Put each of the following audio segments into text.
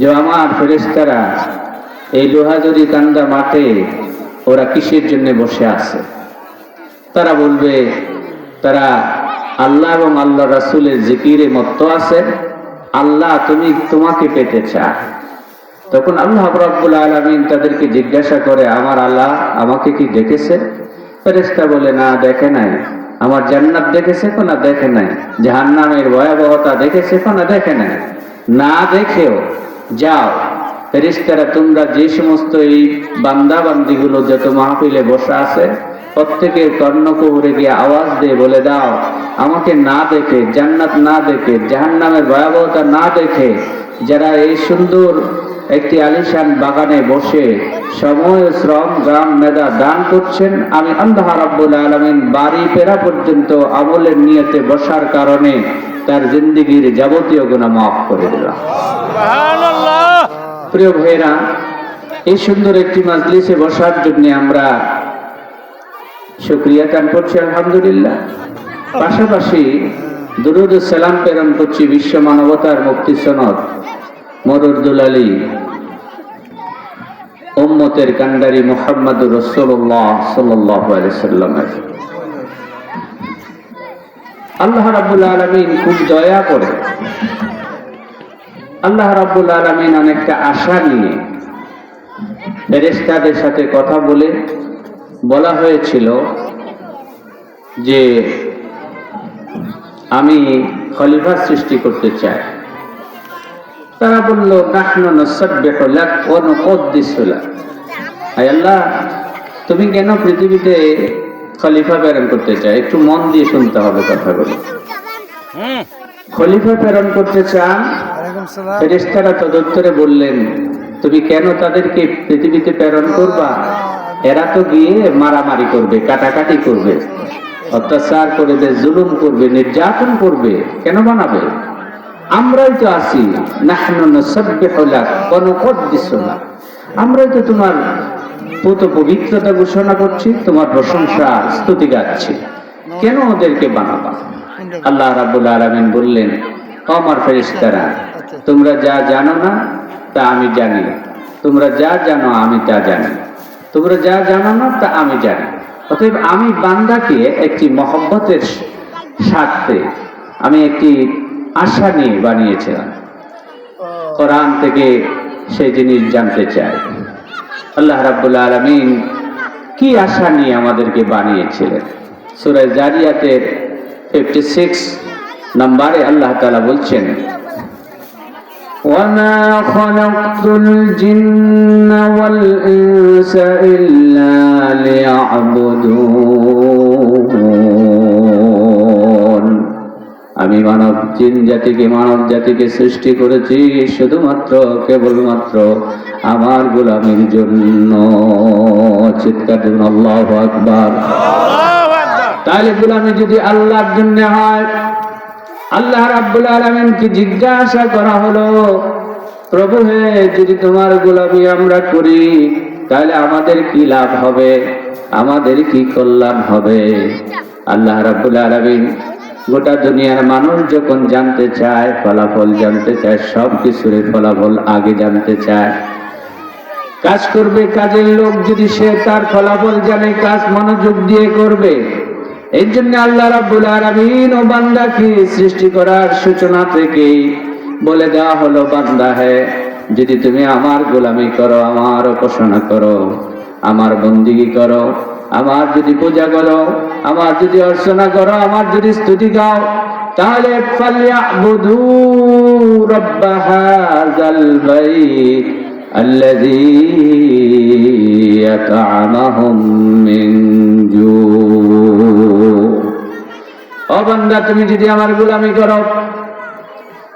যে আমার ফেরেস্তারা এই লোহা যদি কান্দা মাঠে ওরা কিসের জন্য বসে আছে? তারা বলবে, তারা আল্লাহ এবং আল্লাহ রাসুলের জিকিরে মত্ত আছে। আল্লাহ, তুমি তোমাকে পেতে চায় তখন আল্লাহ রব্বুল আলমিন তাদেরকে জিজ্ঞাসা করে, আমার আল্লাহ আমাকে কি দেখেছে? ফেরেস্তা বলে, না, দেখে নাই। আমার জান্নাত দেখেছে না দেখে নাই? জাহান্নামের ভয়াবহতা দেখেছে না দেখে নাই? না দেখেও যাও ফেরিস্তারা তোমরা যে সমস্ত এই বান্দা বান্দিগুলো যত মাহফিলে বসা আছে, প্রত্যেকের কর্ণকুহরে গিয়ে আওয়াজ দিয়ে বলে দাও, আমাকে না দেখে, জান্নাত না দেখে, জাহান্নামের ভয়াবহতা না দেখে, যারা এই সুন্দর একটি আলিশান বাগানে বসে সময়, শ্রম, গ্রাম, মেধা দান করছেন, আমি আল্লাহ রাব্বুল আলমিন বাড়ি ফেরা পর্যন্ত আমলের নিয়তে বসার কারণে তার জিন্দিগির যাবতীয় গুণা মাফ করে দিলাম। প্রিয় ভাইরা এই সুন্দর একটি মাজলিসে বসার জন্য আমরা শুক্রিয়া কান করছি, আলহামদুলিল্লাহ। পাশাপাশি দুরুদ সালাম প্রেরণ করছি বিশ্ব মানবতার মুক্তি সনদ মরুদ্দুল আলী, উম্মতের কান্ডারি মোহাম্মদুর রসুল্লাহ সাল্লাহ সাল্লামের। আল্লাহ রাবুল আলমিন খুব দয়া করে আল্লাহ রাবুল আলমিন অনেকটা আশা নিয়ে ফেরেস্তাদের সাথে কথা বলে বলা হয়েছিল যে আমি খলিফা সৃষ্টি করতে চাই। তারা বলল আল্লাহ তুমি কেন পৃথিবীতে খলিফা প্রেরণ করতে চাই একটু মন দিয়ে শুনতে হবে কথাগুলো। খলিফা প্রেরণ করতে চান ফেরেশতারা তদুত্তরে বললেন তুমি কেন তাদেরকে পৃথিবীতে প্রেরণ করবা? এরা তো গিয়ে মারামারি করবে কাটাকাটি করবে অত্যাচার করবে জুলুম করবে নির্যাতন করবে কেন বানাবে? আমরাই তো আছি লাক আমরাই তো তোমার পুত পবিত্রতা ঘোষণা করছি তোমার প্রশংসা স্তুতি গাচ্ছি। কেন ওদেরকে বানাবা? আল্লাহ রাবুল আলামিন বললেন "ও আমার ফেরেশতারা তোমরা যা জানো না, তা আমি জানি। তোমরা যা জানো, আমি তা জানি। তোমরা যা জানো না, তা আমি জানি। অতএব আমি বান্দাকে একটি মহব্বতের স্বার্থে, আমি একটি আশা নিয়ে বানিয়েছিলাম। কোরআন থেকে সেই জিনিস জানতে চাই আল্লাহ রাব্বুল আলামিন কি আশা নিয়ে আমাদেরকে বানিয়েছিলেন? সূরা জারিয়াতের 56 নম্বরে আল্লাহ তাআলা বলছেন وما خلقت الجن والإنس إلا ليعبدون আমি মানব জিন জাতিকে মানব জাতিকে সৃষ্টি করেছি শুধুমাত্র কেবলমাত্র আমার গোলামির জন্য চিৎকার দিন আল্লাহ আকবার তাহলে গোলামি যদি আল্লাহর জন্য হয় আল্লাহ রাব্বুল আলামিনকে জিজ্ঞাসা করা হলো, প্রভু হে, যদি তোমার গোলামি আমরা করি, তাহলে আমাদের কি লাভ হবে? আমাদের কি কল্যাণ হবে? আল্লাহ রাব্বুল আলামিন গোটা দুনিয়ার মানুষ যখন জানতে চায়, ফলাফল জানতে চায়, সব কিছুর ফলাফল আগে জানতে চায়। কাজ করবে কাজের লোক যদি সে তার ফলাফল জানে, কাজ মনোযোগ দিয়ে করবে এই জন্য আল্লাহ রাব্বুল আলামিন ও বান্দাকে সৃষ্টি করার সূচনা থেকেই বলে দেওয়া হলো, বান্দা হে, যদি তুমি আমার গোলামি করো, আমার উপাসনা করো, আমার বন্দিগি করো, আমার যদি পূজা করো, আমার যদি অর্চনা করো, আমার যদি স্তুতি গাও, তাহলে ফালিয়াবুদু রাব্ব হাযাল বাইত। الذي يطعمهم من جوع ও বান্দা তুমি যদি আমার গোলামি করো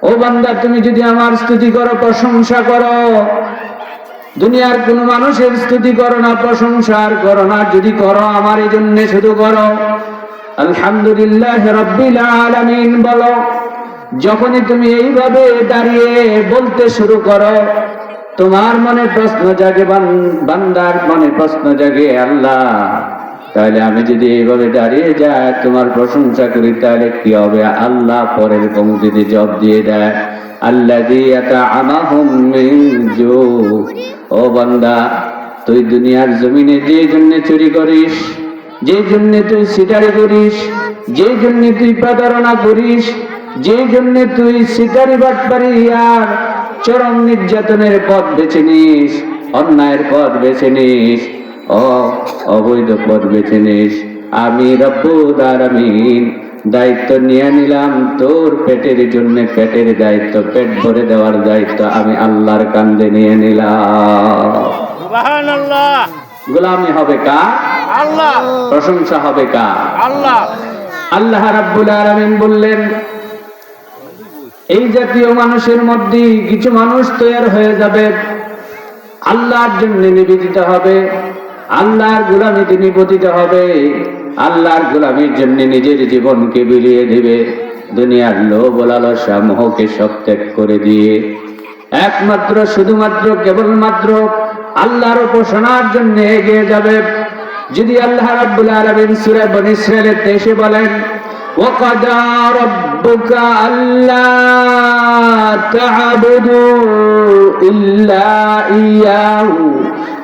ও বান্দা তুমি যদি আমার স্তুতি করো প্রশংসা করো দুনিয়ার কোন মানুষের স্তুতি করো না প্রশংসার করো না যদি করো আমার এই জন্য শুধু করো আলহামদুলিল্লাহ রব্বিল আলামিন বলো যখনই তুমি এইভাবে দাঁড়িয়ে বলতে শুরু করো তোমার মনে প্রশ্ন জাগে, বান- বান্দার মনে প্রশ্ন জাগে আল্লাহ। তাহলে আমি যদি এইভাবে দাঁড়িয়ে যাই, তোমার প্রশংসা করি, তাহলে কি হবে? আল্লাহ পরের কম যদি জব দিয়ে দেয় আল্লাহ ও বান্দা, তুই দুনিয়ার জমিনে যে জন্য চুরি করিস, যে জন্য তুই সিটারি করিস, যে জন্য তুই প্রতারণা করিস, যে জন্য তুই সিটারি বাটপারি আর চরম নির্যাতনের পথ বেছে নিস অন্যায়ের পথ বেছে নিস ও অবৈধ পথ বেছে নিস। আমি রব্বুল আলামিন দায়িত্ব নিয়ে নিলাম তোর পেটের জন্য পেটের দায়িত্ব পেট ভরে দেওয়ার দায়িত্ব আমি আল্লাহর কান্দে নিয়ে নিলাম। গোলামি হবে কা আল্লাহ। প্রশংসা হবে কা আল্লাহ। আল্লাহ রাব্বুল আলামিন বললেন এই জাতীয় মানুষের মধ্যে কিছু মানুষ তৈরি হয়ে যাবে। আল্লাহর জন্য নিবেদিত হবে। আল্লাহর গোলামিতে নিবেদিত হবে। আল্লাহর গোলামির জন্য নিজের জীবনকে বিলিয়ে দেবে। দুনিয়ার লোভ লালসা মোহকে সব ত্যাগ করে দিয়ে। একমাত্র, শুধুমাত্র, কেবলমাত্র আল্লাহর উপাসনার জন্য এগিয়ে যাবে। যদি আল্লাহ রাব্বুল আলামিন সূরা বনী ইসরাঈলের এসে বলেন وقضى ربك ألا تعبدوا إلا إياه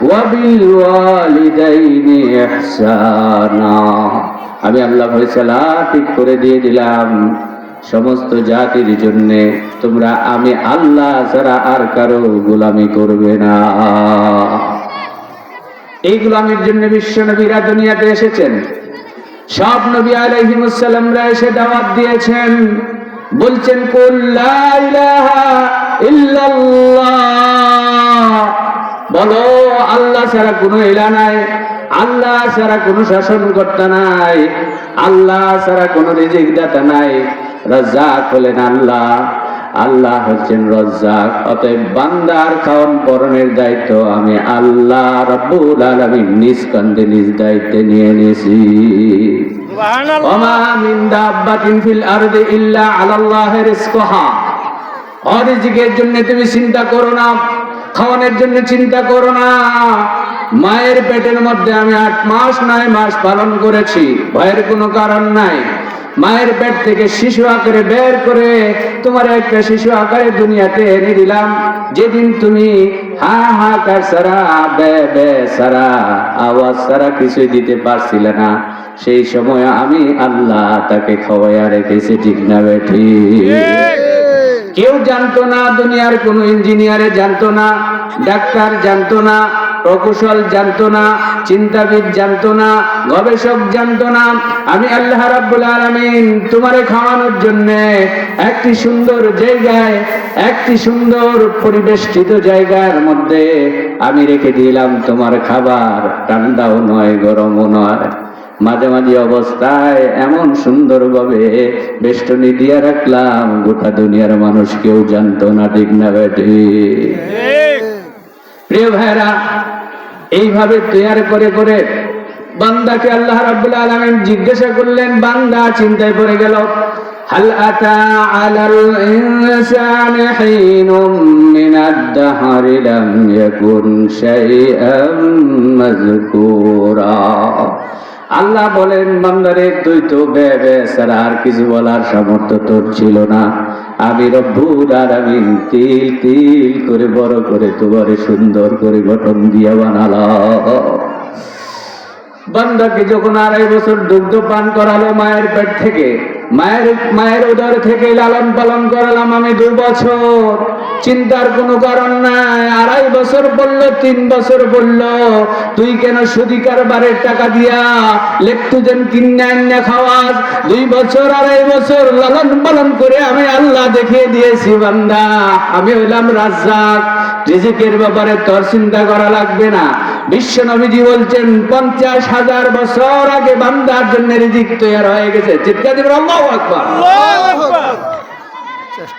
وبالوالدين إحسانا আমি আল্লাহ ফয়সালা ঠিক করে দিয়ে দিলাম সমস্ত জাতির জন্য তোমরা আমি আল্লাহ ছাড়া আর কারো গোলামি করবে না এই গোলামির জন্য বিশ্ব নবীরা দুনিয়াতে এসেছেন সব নবী আলাইহিমুসাল্লামরা এসে দাওয়াত দিয়েছেন। বলছেন বলো, আল্লাহ ছাড়া কোনো এলা নাই। আল্লাহ ছাড়া কোনো শাসন শাসনকর্তা নাই। আল্লাহ ছাড়া কোনো রিজিক দাতা নাই। রাজ্জাক হলেন আল্লাহ। আল্লাহ হচ্ছেন রজ্জাক অতএব বান্দার খাওয়ান পরনের দায়িত্ব আমি আল্লাহ রব্বুল আলামিন নিজ কান্দে নিজ দায়িত্বে নিয়ে নিয়েছি। সুবাহান ওমা মিন দাব্বাতিন ফিল আরদি ইল্লা আলাল্লাহি রিজকুহা। অরিজিকের জন্য তুমি চিন্তা করো না খাওয়ানোর জন্য চিন্তা করো না। মায়ের পেটের মধ্যে আমি আট মাস নয় মাস পালন করেছি ভয়ের কোনো কারণ নাই। মায়ের পেট থেকে শিশু আকারে বের করে তোমার একটা শিশু আকারে দুনিয়াতে এনে দিলাম। যেদিন তুমি হা হা কার সারা বে বে সারা আওয়াজ সারা কিছুই দিতে পারছিলে না। সেই সময় আমি আল্লাহ তাকে খাওয়াইয়া রেখেছি ঠিক না বেঠি কেউ জানতো না দুনিয়ার কোন ইঞ্জিনিয়ারে জানতো না ডাক্তার জানতো না প্রকৌশল জানতো না, চিন্তাবিদ জানতো না, গবেষক জানতো না। আমি আল্লাহ রাব্বুল আলামিন তোমারে খাওয়ানোর জন্য একটি সুন্দর জায়গায়, একটি সুন্দর পরিবেষ্টিত জায়গার মধ্যে আমি রেখে দিলাম তোমার খাবার। ঠান্ডাও নয়, গরমও নয়। মাঝামাঝি অবস্থায় এমন সুন্দরভাবে বেষ্টনী দিয়ে রাখলাম, গোটা দুনিয়ার মানুষ কেউ জানতো না, ঠিক না বেটি প্রিয় ভাইরা এইভাবে প্রেয়ার করে করে বান্দাকে আল্লাহ রাব্বুল আলামিন জিজ্ঞাসা করলেন, বান্দা চিন্তায় পড়ে গেল, হাল আতা আলাল ইনসানি হিনুম মিনাদ দাহরি লাম ইয়াকুন শাইআম মাযকুরা আল্লাহ বলেন, বান্দারে, তুই তো বে বে আর কিছু বলার সামর্থ্য তোর ছিল না। আমি রব্বুর আর আমি তিল তিল করে বড় করে তোমারে সুন্দর করে গঠন দিয়ে বানালাম। বান্দাকে যখন আড়াই বছর দুগ্ধ পান করালো মায়ের পেট থেকে, মায়ের মায়ের উদর থেকে লালন পালন করালাম আমি দু বছর। চিন্তার কোনো কারণ নাই। আড়াই বছর বলল, তিন বছর বলল, তুই কেন সুদি কারবারের টাকা দিয়া লেকটুজেন কিনে আন্না খাওয়াস? দুই বছর, আড়াই বছর লালন পালন করে আমি আল্লাহ দেখিয়ে দিয়েছি, বান্দা। আমি হইলাম রাজ্জাক। রিজিকের ব্যাপারে তোর চিন্তা করা লাগবে না। বিশ্ব নবীজি বলছেন, পঞ্চাশ হাজার বছর আগে বান্দার জন্য রিজিক তৈরি হয়ে গেছে। চিৎকার দিবেন আল্লাহু আকবার।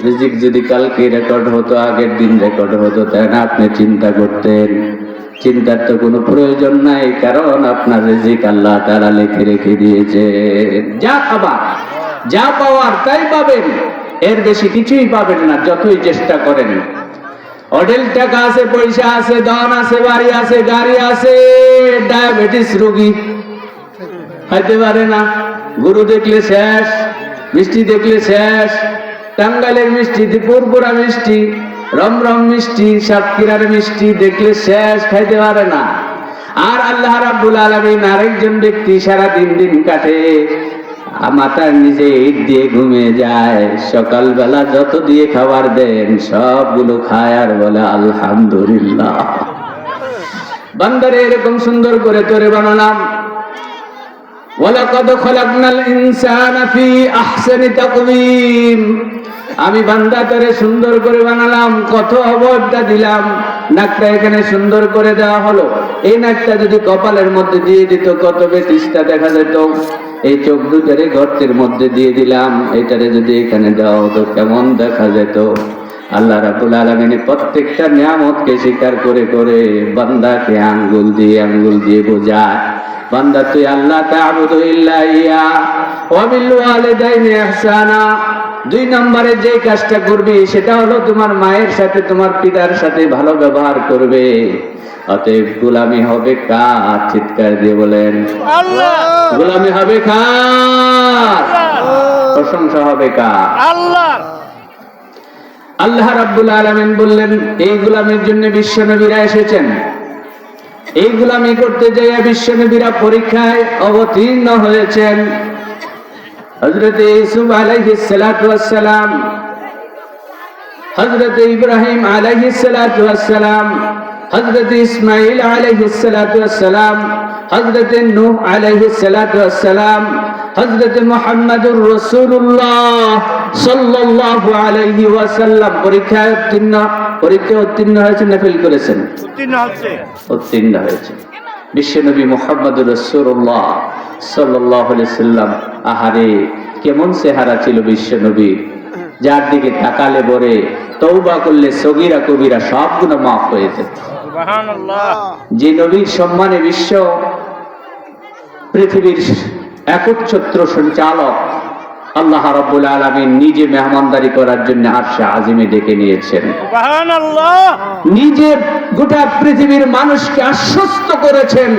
রিজিক যদি কালকে রেকর্ড হতো, আগের দিন রেকর্ড হতো তাই না আপনি চিন্তা করতেন। চিন্তার তো কোনো প্রয়োজন নাই, কারণ আপনার রিজিক আল্লাহ তারা লিখে রেখে দিয়েছে যা খাবার, যা পাওয়ার তাই পাবেন। এর বেশি কিছুই পাবেন না, যতই চেষ্টা করেন। অডেল টাকা আছে, পয়সা আছে ধন আছে, বাড়ি আছে, গাড়ি আছে, ডায়াবেটিস রোগী। খাইতে পারে না। গরু দেখলে শেষ, মিষ্টি দেখলে শেষ। টাঙ্গাইলের মিষ্টি পুরপুরা মিষ্টি, রমরম মিষ্টি, সাতক্ষীরার মিষ্টি, দেখলে শেষ, খাইতে পারে না। আর আল্লাহ রাব্বুল আলামিন আরেকজন ব্যক্তি সারা দিন দিন কাটে মাথার নিচে ইট দিয়ে ঘুমিয়ে যায়। সকালবেলা যত দিয়ে খাবার দেন, সবগুলো খায় আর বলে, আলহামদুলিল্লাহ। বান্দারে এরকম সুন্দর করে তোরে বানালাম। ওয়ালাকাদ খলাকনাল ইনসানা ফি আহসানি তাকওয়িম। আমি বান্দা তোরে সুন্দর করে বানালাম, কত অবজ্ঞা দিলাম, নাকটা এখানে সুন্দর করে দেওয়া হলো। এই নাকটা যদি কপালের মধ্যে দিয়ে দিত, কত বেতিসটা দেখা যেত। এই চোখ দুটারে গর্তের মধ্যে দিয়ে দিলাম, এটারে যদি এখানে দেওয়া হতো, কেমন দেখা যেত। আল্লাহ রাবুল আলমিনী প্রত্যেকটা নিয়ামতকে স্বীকার করে করে বান্দাকে আঙ্গুল দিয়ে আঙ্গুল দিয়ে বোঝায় বান্দা তুই আল্লাহ তা'বুদু ইল্লা ইয়া ওয়া বিল ওয়ালিদাইনি ইহসানা। দুই নম্বরে যে কাজটা করবি সেটা হলো তোমার মায়ের সাথে তোমার পিতার সাথে ভালো ব্যবহার করবে। অতএব গোলামি হবে কার? চিৎকার দিয়ে বলেন আল্লাহ। গোলামি হবে কার? প্রশংসা হবে কার? আল্লাহ। আল্লাহ রাব্বুল আলমেন বললেন, এই গোলামের জন্য বিশ্বনবীরা এসেছেন। এই গোলামি করতে যাইয়া বিশ্বনবীরা পরীক্ষায় অবতীর্ণ হয়েছেন। সালাতু সালাম, হযরত ইব্রাহিম সালাম হযরত মুহাম্মদুর রাসূলুল্লাহ সাল্লাল্লাহু আলাইহি ওয়াসাল্লাম পরীক্ষায় উত্তীর্ণ পরীক্ষায় উত্তীর্ণ হয়েছেন না ফেল করেছেন। উত্তীর্ণ হচ্ছে। উত্তীর্ণ হয়েছে। বিশ্বনবী মোহাম্মদুর রসুল্লাহ সাল্লাহ সাল্লাম আহারে কেমন চেহারা ছিল বিশ্বনবী যার দিকে তাকালে বরে তৌবা করলে সগিরা কবিরা সবগুলো মাফ হয়ে যেত। যে নবীর সম্মানে বিশ্ব পৃথিবীর একচ্ছত্র সঞ্চালক আল্লাহ রাব্বুল আলামিন নিজে মেহমানদারি করার জন্য আরশে আজিমে ডেকে নিয়েছেন। সুবহান আল্লাহ নিজে গোটা পৃথিবীর মানুষকে আশ্বস্ত করেছেন।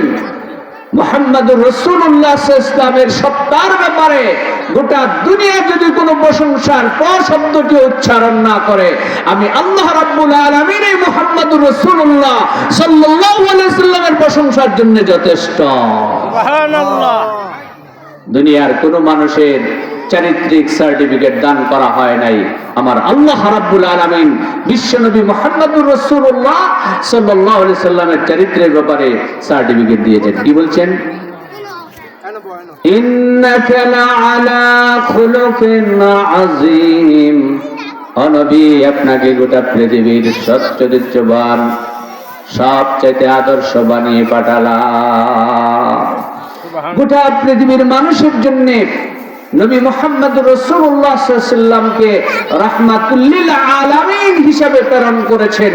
মোহাম্মদুর রসুল্লাহ ইসলামের সত্তার ব্যাপারে গোটা দুনিয়া যদি কোনো প্রশংসার প শব্দটি উচ্চারণ না করে আমি আল্লাহ রাব্বুল আলামিন এই মোহাম্মদুর রসুল্লাহ সাল্লাল্লাহু আলাইহি সাল্লামের প্রশংসার জন্য যথেষ্ট। সুবহান আল্লাহ দুনিয়ার কোনো মানুষের চারিত্রিক সার্টিফিকেট দান করা হয় নাই। আমার আল্লাহ রাব্বুল আলামিন বিশ্বনবী মুহাম্মদুর রাসূলুল্লাহ সাল্লাল্লাহু সাল্লামের চরিত্রের ব্যাপারে সার্টিফিকেট দিয়েছেন। কি বলছেন? ইন্নাকা লাআলা সবচাইতে আদর্শ বানিয়ে পাঠালাম। গোটা পৃথিবীর মানুষের জন্য নবী মোহাম্মদ রসুল্লাহ সাল্লামকে রাহমাতুল্লিল আলামিন হিসাবে প্রেরণ করেছেন।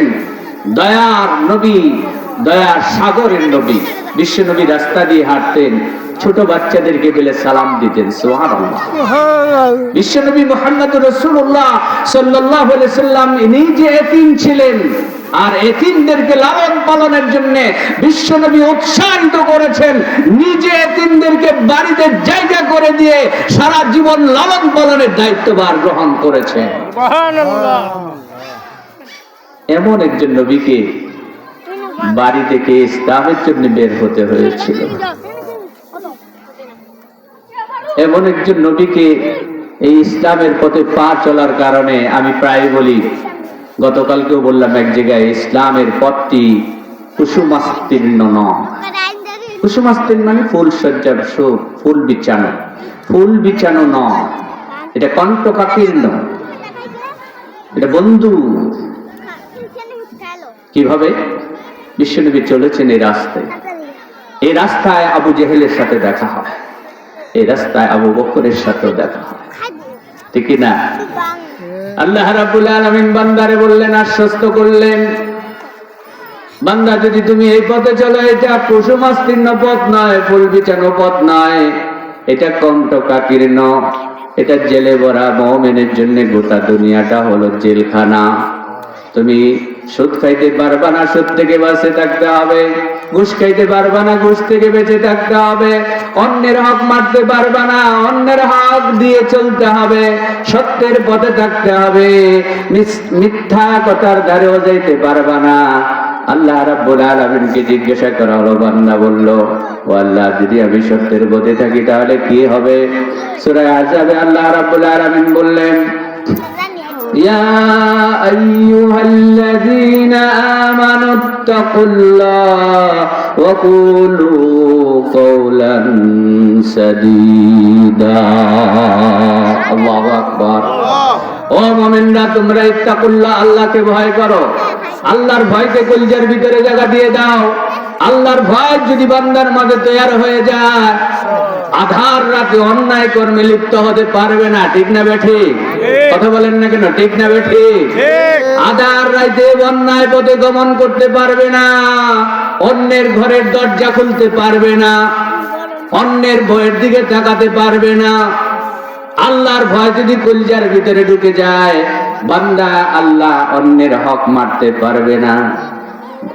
দয়ার নবী দয়ার সাগরের নবী বিশ্ব নবী রাস্তা দিয়ে হাঁটতেন ছোট বাচ্চাদেরকে পেলে সালাম দিতেন সোহান বিশ্বনবী মোহাম্মদ রসুল্লাহ সাল্লাহ সাল্লাম এতিম ছিলেন আর এতিমদেরকে লালন পালনের জন্য বিশ্বনবী উৎসাহিত করেছেন। নিজে এতিমদেরকে বাড়িতে জায়গা করে দিয়ে সারা জীবন লালন পালনের দায়িত্বভার গ্রহণ করেছেন। এমন একজন নবীকে বাড়ি থেকে ইসলামের জন্য বের হতে হয়েছিল? এমন একজন নবীকে এই ইসলামের পথে পা চলার কারণে আমি প্রায় বলি গতকালকেও বললাম এক জায়গায়, ইসলামের পথটি কুসুমাস্তীর্ণ নয়। কুসুমাস্তীর্ণ মানে ফুল সজ্জার সুখ ফুল বিছানো। ফুল বিছানো নয়। এটা কণ্ঠকাকীর্ণ এটা বন্ধু। কীভাবে? বিশ্বনবী চলেছেন এই রাস্তায়। এই রাস্তায় আবু জেহেলের সাথে দেখা হয়। এই রাস্তায় আবু বকরের সাথেও দেখা হয়। ঠিক না? আল্লাহ রাব্বুল আলামিন বান্দারে বললেন, আশ্বস্ত করলেন। বান্দা, যদি তুমি এই পথে চলো, এটা পশু মাস্তীর্ণ পথ নয়, ফুল বিছানো পথ নয়। এটা কণ্ঠকাকীর্ণ এটা জেলে ভরা মহমেনের জন্য গোটা দুনিয়াটা হলো জেলখানা। তুমি সুদ খাইতে পারবা না, সুদ থেকে বাঁচে থাকতে হবে। ঘুষ খাইতে পারবা না, ঘুষ থেকে বেঁচে থাকতে হবে। অন্যের হক মারতে পারবা না, অন্যের হক দিয়ে চলতে হবে, সত্যের পথে থাকতে হবে। মিথ্যা কথার ধারেও যাইতে পারবা না। আল্লাহ রাব্বুল আলামিনকে জিজ্ঞাসা করা হলো, বান্দা বলল, ও আল্লাহ, যদি আমি সত্যের পথে থাকি, তাহলে কি হবে? সূরা আযাবে আল্লাহ রাব্বুল আলামিন বললেন, ইয়া আইয়ুহাল آمنوا اتقوا الله وقولوا قولا سديدا الله أكبر ও মোমেনরা তোমরা ইত্তাকুল্লাহ আল্লাহকে ভয় করো আল্লাহর ভয়কে কলজার ভিতরে জায়গা দিয়ে দাও আল্লাহর ভয় যদি বান্দার মাঝে তৈরি হয়ে যায় আধার রাতে অন্যায় কর্মে লিপ্ত হতে পারবে না ঠিক না বেঠিক কথা বলেন না কেন ঠিক না বেঠি? আধার রাইতে অন্যায় পথে গমন করতে পারবে না অন্যের ঘরের দরজা খুলতে পারবে না অন্যের ভয়ের দিকে তাকাতে পারবে না। আল্লাহর ভয় যদি কলজার ভিতরে ঢুকে যায় বান্দা আল্লাহ অন্যের হক মারতে পারবে না।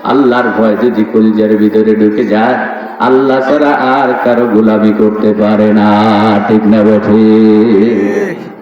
আল্লাহর ভয় যদি কলিজার ভিতরে ঢুকে যায়, আল্লাহ ছাড়া আর কারও গোলামি করতে পারে না। ঠিক না বেঠিক